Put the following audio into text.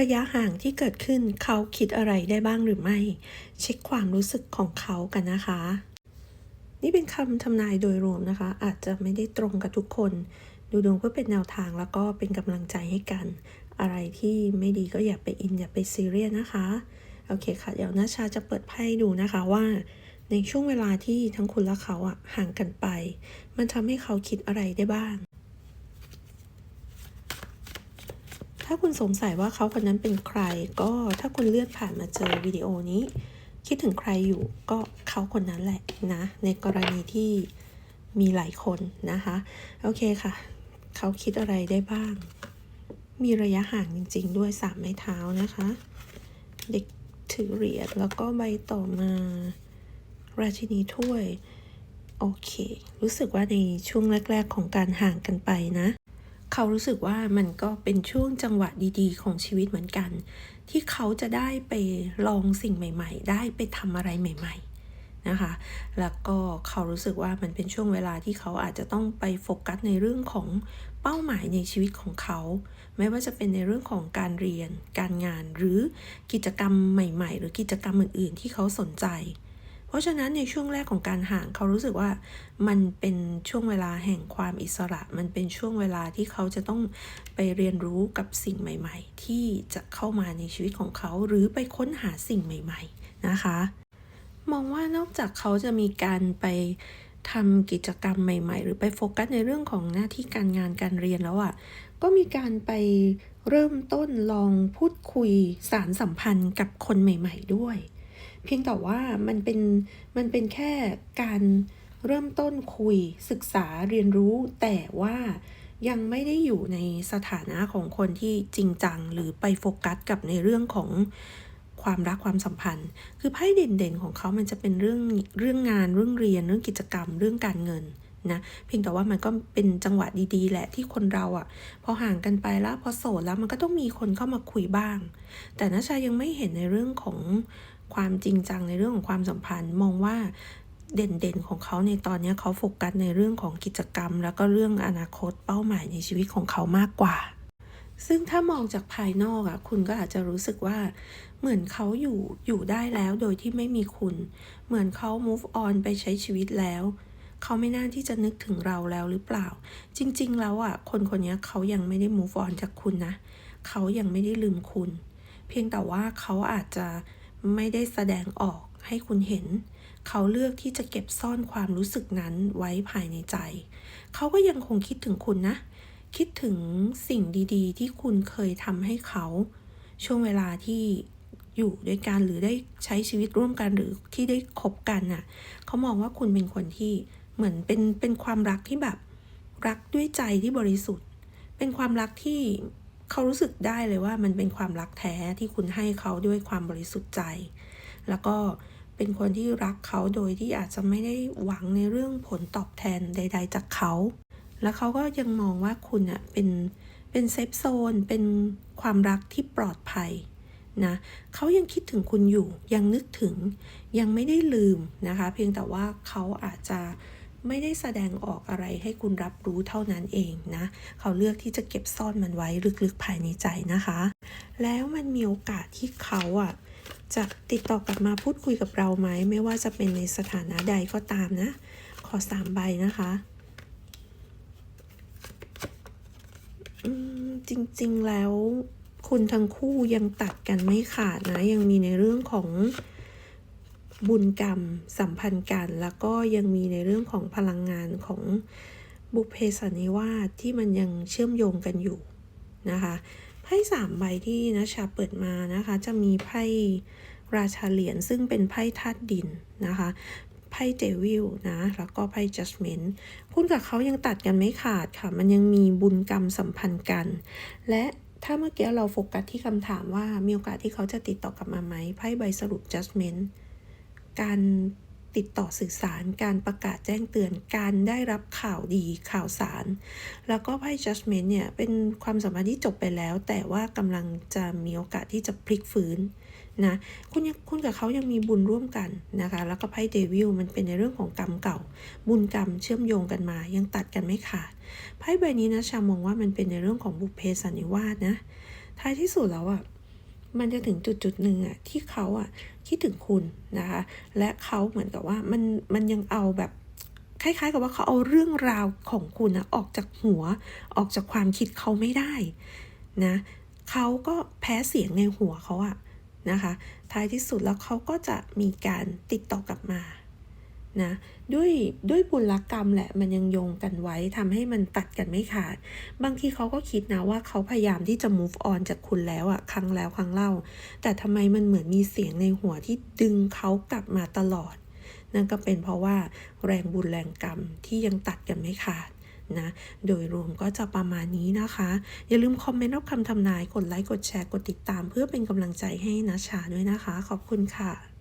ระยะห่างที่เกิดขึ้นเขาคิดอะไรได้บ้างหรือไม่ เช็คความรู้สึกของเขากันนะคะ นี่เป็นคำทำนายโดยรวมนะคะ อาจจะไม่ได้ตรงกับทุกคน ดูดวงเพื่อเป็นแนวทางแล้วก็เป็นกำลังใจให้กัน อะไรที่ไม่ดีก็อย่าไปอินอย่าไปซีเรียสนะคะ โอเคค่ะ เดี๋ยวนาชาจะเปิดไพ่ดูนะคะว่าในช่วงเวลาที่ทั้งคุณและเขาอะห่างกันไป มันทำให้เขาคิดอะไรได้บ้าง ถ้าคุณสงสัยว่าเขาคนนั้นเป็นใคร ก็ถ้าคุณเลื่อนผ่านมาเจอวิดีโอนี้ คิดถึงใครอยู่ก็เขาคนนั้นแหละนะ ในกรณีที่มีหลายคนนะคะ โอเคค่ะ เขาคิดอะไรได้บ้าง มีระยะห่างจริง ๆ ด้วยสามไม้เท้านะคะ เด็กถือเหรียญแล้วก็ใบต่อมา ราชินีถ้วย โอเค รู้สึกว่าในช่วงแรก ๆ ของการห่างกันไปนะ เขารู้สึกว่ามันก็เป็นช่วงจังหวะดีๆ ของชีวิตเหมือนกัน ที่เขาจะได้ไปลองสิ่งใหม่ ๆ ได้ไปทำอะไรใหม่ ๆนะคะ แล้วก็เขารู้สึกว่ามันเป็นช่วงเวลาที่เขาอาจจะต้องไปโฟกัสในเรื่องของเป้าหมายในชีวิตของเขา ไม่ว่าจะเป็นในเรื่องของการเรียน การงานหรือกิจกรรมใหม่ ๆ หรือกิจกรรมอื่น ๆ ที่เขาสนใจ ราะฉะนั้นในช่วงแรกของการห่างเขารู้สึกว่ามันเป็นช่วงเวลาแห่งความอิสระ มันเป็นช่วงเวลาที่เขาจะต้องไปเรียนรู้กับสิ่งใหม่ ๆ ที่จะเข้ามาในชีวิตของเขาหรือไปค้นหาสิ่งใหม่ ๆ นะคะ มองว่านอกจากเขาจะมีการไปทำกิจกรรมใหม่ ๆ หรือไปโฟกัสในเรื่องของหน้าที่การงานการเรียนแล้วอะ่ะก็มีการไปเริ่มต้นลองพูดคุยสารสัมพันธ์กับคนใหม่ ๆ ด้วย เพียงแต่ว่ามันเป็นมันเป็นแค่การเริ่มต้นคุยศึกษาเรียนรู้ แต่ว่ายังไม่ได้อยู่ในสถานะของคนที่จริงจัง หรือไปโฟกัสกับในเรื่องของความรักความสัมพันธ์ คือไพ่เด่นๆของเขามันจะเป็นเรื่องเรื่องงานเรื่องเรียนเรื่องกิจกรรม เรื่องการเงินนะเพียงแต่ว่ามันก็เป็นจังหวะดีๆ แหละที่คนเราอะ่ะ พอห่างกันไปแล้วพอโสดแล้วมันก็ต้องมีคนเข้ามาคุยบ้าง แต่นัชชายังไม่เห็นในเรื่องของ ความจริงจังในเรื่องของความสัมพันธ์ มองว่าเด่นๆของเขาในตอนนี้เขาโฟกัสในเรื่องของกิจกรรม แล้วก็เรื่องอนาคตเป้าหมายในชีวิตของเขามากกว่า ซึ่งถ้ามองจากภายนอกอะ่ะคุณก็อาจจะรู้สึกว่า เหมือนเขาอยู่อยู่ได้แล้วโดยที่ไม่มีคุณ เหมือนเขา move on ไปใช้ชีวิตแล้วเขาไม่น่าที่จะนึกถึงเราแล้วหรือเปล่า จริง ๆ แล้วอะ คนคนนี้เขายังไม่ได้ move on จากคุณนะ เขายังไม่ได้ลืมคุณ เพียงแต่ว่าเขาอาจจะ ไม่ได้แสดงออกให้คุณเห็น เขาเลือกที่จะเก็บซ่อนความรู้สึกนั้นไว้ภายในใจ เขาก็ยังคงคิดถึงคุณนะ คิดถึงสิ่งดีๆ ที่คุณเคยทำให้เขา ช่วงเวลาที่อยู่ด้วยกันหรือได้ใช้ชีวิตร่วมกันหรือที่ได้คบกันน่ะ เขามองว่าคุณเป็นคนที่เหมือนเป็นเป็นความรักที่แบบ รักด้วยใจที่บริสุทธิ์ เป็นความรักที่ เขารู้สึกได้เลยว่ามันเป็นความรักแท้ที่คุณให้เขาด้วยความบริสุทธิ์ใจ แล้วก็เป็นคนที่รักเขาโดยที่อาจจะไม่ได้หวังในเรื่องผลตอบแทนใด ๆ จากเขา แล้วเขาก็ยังมองว่าคุณอะเป็นเป็นเซฟโซน เป็นความรักที่ปลอดภัยนะเขายังคิดถึงคุณอยู่ ยังนึกถึง ยังไม่ได้ลืมนะคะ เพียงแต่ว่าเขาอาจจะ ไม่ได้แสดงออกอะไรให้คุณรับรู้เท่านั้นเองนะ เขาเลือกที่จะเก็บซ่อนมันไว้ลึกๆภายในใจนะคะ แล้วมันมีโอกาสที่เขาอะจะติดต่อกลับมาพูดคุยกับเราไหม ไม่ว่าจะเป็นในสถานะใดก็ตามนะ ขอสามใบนะคะจริงๆแล้วคุณทั้งคู่ยังตัดกันไม่ขาดนะ ยังมีในเรื่องของ บุญกรรมสัมพันธ์กัน แล้วก็ยังมีในเรื่องของพลังงานของบุพเพสันนิวาสที่มันยังเชื่อมโยงกันอยู่นะคะไพ่สามใบที่นะชาเปิดมานะคะจะมีไพ่ราชาเหรียญซึ่งเป็นไพ่ธาตุดินนะคะไพ่เจวิลนะ แล้วก็ไพ่จัสเมนคุณกับเขายังตัดกันไม่ขาดค่ะ มันยังมีบุญกรรมสัมพันธ์กัน และถ้าเมื่อกี้เราโฟกัสที่คำถามว่ามีโอกาสที่เขาจะติดต่อกลับมาไหมไพ่ใบสรุป judgment การติดต่อสื่อสาร การประกาศแจ้งเตือน การได้รับข่าวดีข่าวสาร แล้วก็ไพ่ judgment เนี่ย เป็นความสัมพันธ์ที่จบไปแล้ว แต่ว่ากำลังจะมีโอกาสที่จะพลิกฟื้นนะคุณคุณกับเขายังมีบุญร่วมกันนะคะ แล้วก็ไพ่เดวิลมันเป็นในเรื่องของกรรมเก่า บุญกรรมเชื่อมโยงกันมา ยังตัดกันไม่ขาดไพ่ใบนี้นะชามองว่ามันเป็นในเรื่องของบุพเพสันนิวาสนะท้ายที่สุดแล้วอะ มันจะถึงจุดจุดๆหนึ่งอะที่เขาอะคิดถึงคุณนะคะ และเขาเหมือนกับว่ามันมันยังเอาแบบคล้ายๆกับว่าเขาเอาเรื่องราวของคุณนะออกจากหัวออกจากความคิดเขาไม่ได้นะเขาก็แพ้เสียงในหัวเขาอะนะคะ ท้ายที่สุดแล้วเขาก็จะมีการติดต่อกลับมา นะด้วยด้วยบุญกรรมแหละมันยังโยงกันไว้ทำให้มันตัดกันไม่ขาด บางทีเขาก็คิดนะว่าเขาพยายามที่จะ move on จากคุณแล้วอะครั้งแล้วครั้งเล่า แต่ทำไมมันเหมือนมีเสียงในหัวที่ดึงเขากลับมาตลอด นั่นก็เป็นเพราะว่าแรงบุญแรงกรรมที่ยังตัดกันไม่ขาดนะ โดยรวมก็จะประมาณนี้นะคะ อย่าลืมคอมเมนต์รับคำทำนาย กดไลค์ กดแชร์ กดติดตาม เพื่อเป็นกำลังใจให้นะชาด้วยนะคะ ขอบคุณค่ะ